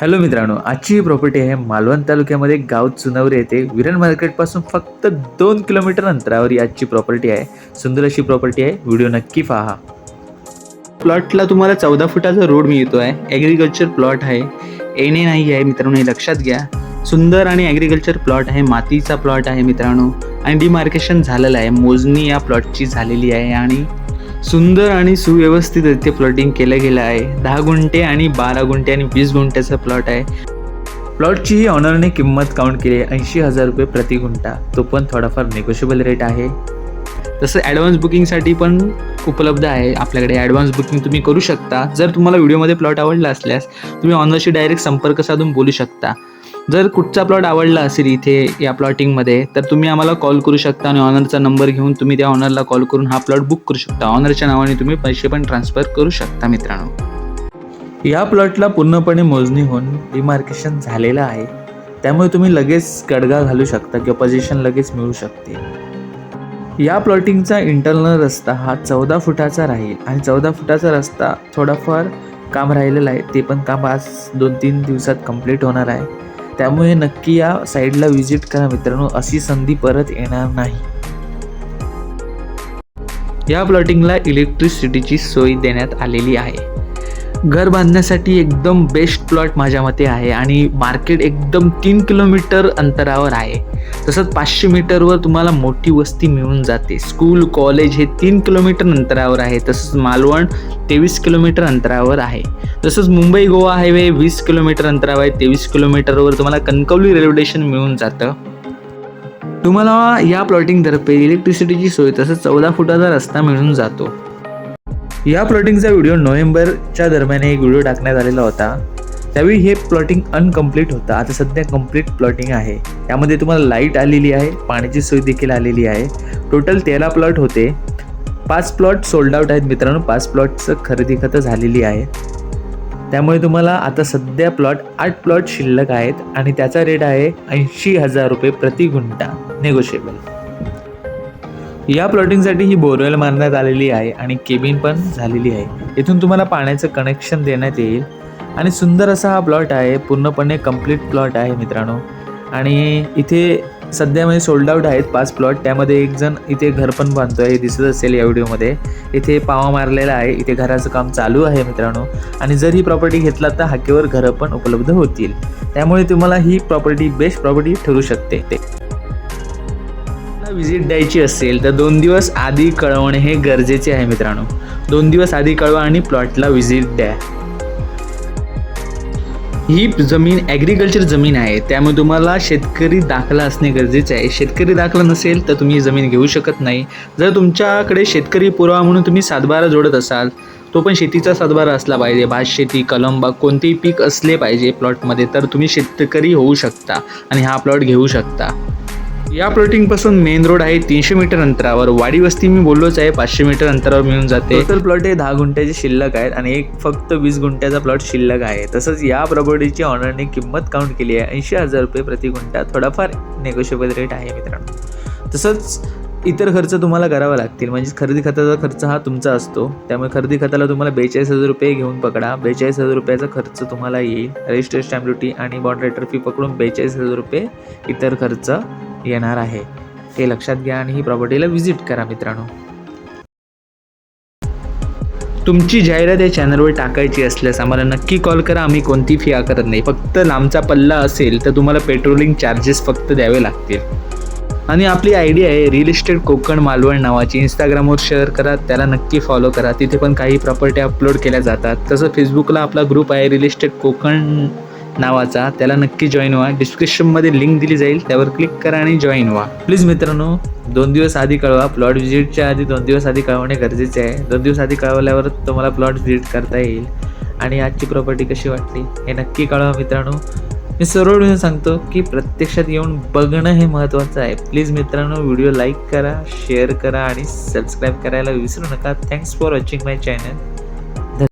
Hello मित्रांनो आजची ही property आहे मालवण तालुक्यामध्ये गाव चुनवरे येथे. विरण मार्केटपासून फक्त दोन किलोमीटर अंतरावर आजची प्रॉपर्टी आहे. सुंदर अशी प्रॉपर्टी आहे. व्हिडिओ नक्की पहा. प्लॉटला तुम्हाला चौदा फुटाचा रोड मिळतो आहे ॲग्रिकल्चर प्लॉट आहे. येणे नाही आहे मित्रांनो हे लक्षात घ्या. सुंदर आणि ॲग्रिकल्चर प्लॉट आहे. मातीचा प्लॉट आहे मित्रांनो. आणि डिमार्केशन झालेलं आहे. मोजणी या प्लॉटची झालेली आहे आणि सुंदर आणि सुव्यवस्थित रित्या प्लॉटिंग केलं गेलं आहे. दहा गुंठे आणि बारा गुंठे आणि वीस गुंठ्याचा प्लॉट आहे. प्लॉटची ही ऑनरने किंमत काउंट केली आहे. ऐंशी हजार रुपये प्रति गुंठा. तो पण थोडाफार नेगोशिएबल रेट आहे. तसं ॲडव्हान्स बुकिंगसाठी पण उपलब्ध आहे आपल्याकडे. ॲडव्हान्स बुकिंग तुम्ही करू शकता. जर तुम्हाला व्हिडिओमध्ये प्लॉट आवडला असल्यास तुम्ही ऑनरशी डायरेक्ट संपर्क साधून बोलू शकता. जर कुठचा प्लॉट आवडला असेल इथे या प्लॉटिंगमध्ये तर तुम्ही आम्हाला कॉल करू शकता आणि ऑनरचा नंबर घेऊन तुम्ही त्या ऑनरला कॉल करून हा प्लॉट बुक करू शकता. ऑनरच्या नावाने तुम्ही पैसे पण ट्रान्सफर करू शकता मित्रांनो. या प्लॉटला पूर्णपणे मोजणी होऊन डिमार्केशन झालेलं आहे. त्यामुळे तुम्ही लगेच गडगा घालू शकता किंवा पोझिशन लगेच मिळू शकते. या प्लॉटिंगचा इंटरनल रस्ता हा चौदा फुटाचा राहील आणि चौदा फुटाचा रस्ता थोडाफार काम राहिलेलं आहे. ते पण काम आज दोन तीन दिवसात कंप्लीट होणार आहे. त्यामुळे नक्की या साईडला व्हिजिट करा मित्रांनो. अशी संधी परत येणार नाही. या प्लॉटिंगला इलेक्ट्रिसिटीची सोय देण्यात आलेली आहे. घर बांधण्यासाठी एकदम बेस्ट प्लॉट माझ्या मते आहे आणि मार्केट एकदम तीन किलोमीटर अंतरावर आहे. तसंच पाचशे मीटरवर तुम्हाला मोठी वस्ती मिळून जाते. स्कूल कॉलेज हे तीन किलोमीटर अंतरावर आहे. तसंच मालवण तेवीस किलोमीटर अंतरावर आहे. तसंच मुंबई गोवा हायवे वीस किलोमीटर अंतरावर आहे. तेवीस किलोमीटरवर तुम्हाला कणकवली रेल्वे स्टेशन मिळून जातं. तुम्हाला या प्लॉटिंगतर्फे इलेक्ट्रिसिटीची सोय तसंच चौदा फुटाचा रस्ता मिळून जातो. या प्लॉटिंगचा व्हिडिओ नोव्हेंबरच्या दरम्यान एक व्हिडिओ टाकण्यात आलेला होता. त्यावेळी हे प्लॉटिंग अनकम्प्लीट होतं. आता सध्या कंप्लीट प्लॉटिंग आहे. यामध्ये तुम्हाला लाइट आलेली आहे पाण्याची सोय देखील आलेली आहे. टोटल तेरा प्लॉट होते. पाच प्लॉट सोल्ड आउट आहेत मित्रांनो. पाच प्लॉटचं खरेदी खतं झालेली आहे. त्यामुळे तुम्हाला आता सध्या प्लॉट आठ प्लॉट शिल्लक आहेत आणि त्याचा रेट आहे ऐंशी हजार रुपये प्रति गुंठा. नेगोशिएबल या प्लॉटिंगसाठी ही बोरवेल मारण्यात आलेली आहे आणि केबिन पण झालेली आहे. इथून तुम्हाला पाण्याचं कनेक्शन देण्यात येईल. आणि सुंदर असा हा प्लॉट आहे पूर्णपणे कंप्लीट प्लॉट आहे मित्रांनो. आणि इथे सध्या म्हणजे सोल्ड आउट आहेत पाच प्लॉट त्यामध्ये एक जण इथे घर पण बांधतो हे दिसत असेल या व्हिडिओमध्ये इथे पावा मारलेला आहे इथे घराचं काम चालू आहे मित्रांनो. आणि जर ही प्रॉपर्टी घेतला तर हाकेवर घरं पण उपलब्ध होतील. त्यामुळे तुम्हाला ही प्रॉपर्टी बेस्ट प्रॉपर्टी ठरू शकते. व्हिजिट द्यायची असेल तर दोन दिवस आधी कळवणे हे गरजेचे आहे मित्रांनो. दोन दिवस आधी कळवा आणि प्लॉटला व्हिजिट द्या. ही जमीन ॲग्रिकल्चर जमीन आहे. त्यामुळे तुम्हाला शेतकरी दाखला असणे गरजेचे आहे. शेतकरी दाखला नसेल तर तुम्ही जमीन घेऊ शकत नाही. जर तुमच्याकडे शेतकरी पुरावा म्हणून तुम्ही सातबारा जोडत असाल तो पण शेतीचा सातबारा असला पाहिजे. भात शेती कलम बाग कोणतेही पीक असले पाहिजे प्लॉटमध्ये तर तुम्ही शेतकरी होऊ शकता आणि हा प्लॉट घेऊ शकता. या प्लॉटिंगपासून मेन रोड आहे तीनशे मीटर अंतरावर. वाडी वस्ती मी बोललोच आहे पाचशे मीटर अंतरावर मिळून जाते. टोटल प्लॉट हे दहा गुंठ्याचे शिल्लक आहेत आणि एक फक्त वीस गुंठ्याचा प्लॉट शिल्लक आहे. तसंच या प्रॉपर्टीची ऑनरने किंमत काउंट केली आहे. ऐंशी हजार रुपये प्रति गुंठा थोडाफार नेगोशिएबल रेट आहे मित्रांनो. तसंच इतर खर्च तुम्हाला करावा लागतील. म्हणजे खरेदी खताचा खर्च हा तुमचा असतो. त्यामुळे खरेदी खताला तुम्हाला बेचाळीस हजार रुपये घेऊन पकडा. बेचाळीस हजार रुपयाचा खर्च तुम्हाला येईल. रजिस्टर स्टॅम्प ड्युटी आणि बॉन्ड रेटर फी पकडून बेचाळीस हजार रुपये इतर खर्च येणार आहे. ते लक्षात घ्या आणि ही प्रॉपर्टीला व्हिजिट करा मित्रांनो. तुमची जाहिरात या चॅनलवर टाकायची असल्यास आम्हाला नक्की कॉल करा. आम्ही कोणती फी आकारत नाही. फक्त लांबचा पल्ला असेल तर तुम्हाला पेट्रोलिंग चार्जेस फक्त द्यावे लागतील. आणि आपली आयडिया आहे रिअल इस्टेट कोकण मालवण नावाची. इंस्टाग्रामवर शेअर करा. त्याला नक्की फॉलो करा. तिथे पण काही प्रॉपर्टी अपलोड केल्या जातात. तसं फेसबुकला आपला ग्रुप आहे रिअल इस्टेट कोकण नावाचा त्याला नक्की जॉईन व्हा. डिस्क्रिप्शनमध्ये लिंक दिली जाईल. त्यावर क्लिक करा आणि जॉईन व्हा. प्लीज मित्रांनो दोन दिवस आधी कळवा. प्लॉट व्हिजिटच्या आधी दोन दिवस आधी कळवणे गरजेचे आहे. दोन दिवस आधी कळवल्यावर तुम्हाला प्लॉट व्हिजिट करता येईल. आणि आजची प्रॉपर्टी कशी वाटली हे नक्की कळवा मित्रांनो. मी सरळ येऊन सांगतो की प्रत्यक्षात येऊन बघणं हे महत्त्वाचं आहे. प्लीज मित्रांनो व्हिडिओ लाईक करा शेअर करा आणि सबस्क्राईब करायला विसरू नका. Thanks for watching my channel